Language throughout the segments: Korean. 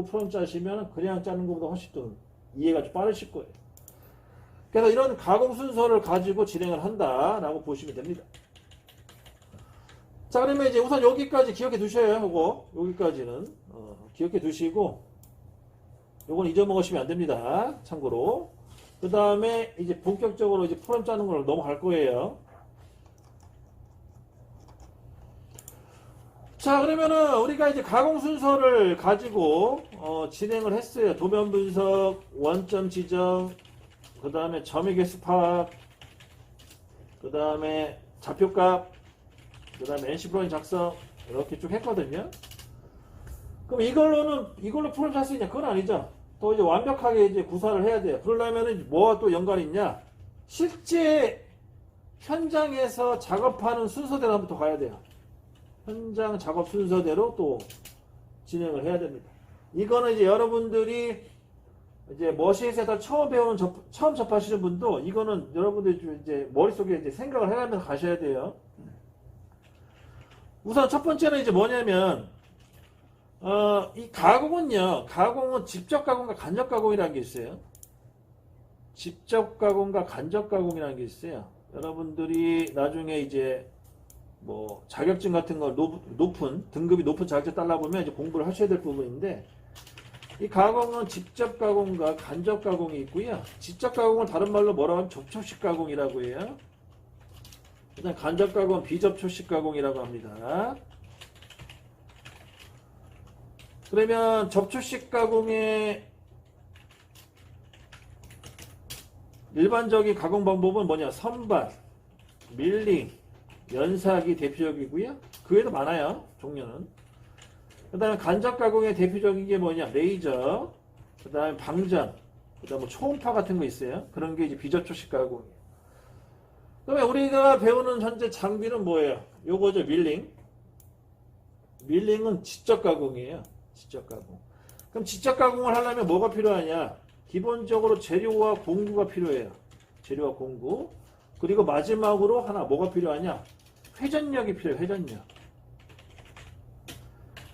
프롬 짜시면 그냥 짜는 것보다 훨씬 더 이해가 좀 빠르실 거예요. 그래서 이런 가공 순서를 가지고 진행을 한다라고 보시면 됩니다. 자, 그러면 이제 우선 여기까지 기억해 두셔요. 요거 여기까지는 어, 기억해 두시고 요건 잊어먹으시면 안 됩니다. 참고로 그 다음에 이제 본격적으로 이제 프롬 짜는 걸 넘어갈 거예요. 자 그러면은 우리가 이제 가공 순서를 가지고 어, 진행을 했어요. 도면 분석, 원점 지정, 그 다음에 점의 개수 파악, 그 다음에 좌표값, 그 다음에 NC 프로인 작성 이렇게 쭉 했거든요. 그럼 이걸로는 이걸로 프로를 짤수 있냐? 그건 아니죠. 또 이제 완벽하게 이제 구사를 해야 돼요. 그러려면은 뭐와 또 연관이 있냐? 실제 현장에서 작업하는 순서대로 한번 더 가야 돼요. 현장 작업 순서대로 또 진행을 해야 됩니다. 이거는 이제 여러분들이 이제 머신에서 처음 배우는 접, 처음 접하시는 분도 이거는 여러분들이 좀 이제 머릿속에 이제 생각을 해가면서 가셔야 돼요. 우선 첫 번째는 이제 뭐냐면 어, 이 가공은요. 가공은 직접 가공과 간접 가공이라는 게 있어요. 직접 가공과 간접 가공이라는 게 있어요. 여러분들이 나중에 이제 뭐 자격증 같은 걸 높, 높은 등급이 높은 자격증 따라 보면 이제 공부를 하셔야 될 부분인데 이 가공은 직접 가공과 간접 가공이 있고요. 직접 가공은 다른 말로 뭐라고 하면 접촉식 가공이라고 해요. 일단 간접 가공은 비접촉식 가공이라고 합니다. 그러면 접촉식 가공의 일반적인 가공 방법은 뭐냐? 선반, 밀링, 연삭이 대표적이고요. 그 외에도 많아요. 종류는. 그 다음에 간접 가공의 대표적인 게 뭐냐? 레이저, 그 다음에 방전, 그 다음에 초음파 같은 거 있어요. 그런 게 이제 비접촉식 가공이에요. 그러면 우리가 배우는 현재 장비는 뭐예요? 요거죠, 밀링. 밀링은 지적 가공이에요. 지적 가공. 그럼 지적 가공을 하려면 뭐가 필요하냐? 기본적으로 재료와 공구가 필요해요. 재료와 공구. 그리고 마지막으로 하나 뭐가 필요하냐? 회전력이 필요해요. 회전력.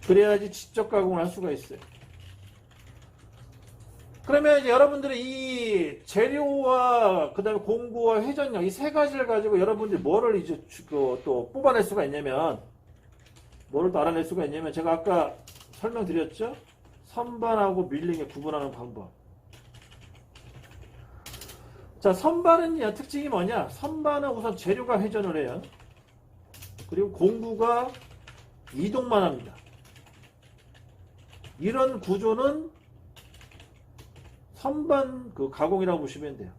그래야지 지적 가공을 할 수가 있어요. 그러면 여러분들이 이 재료와 그다음에 공구와 회전력 이 세 가지를 가지고 여러분들이 뭐를 이제 주- 그또 뽑아낼 수가 있냐면 뭐를 또 알아낼 수가 있냐면 제가 아까 설명드렸죠? 선반하고 밀링의 구분하는 방법. 자, 선반은요, 특징이 뭐냐? 선반은 우선 재료가 회전을 해요. 그리고 공구가 이동만 합니다. 이런 구조는 선반 그 가공이라고 보시면 돼요.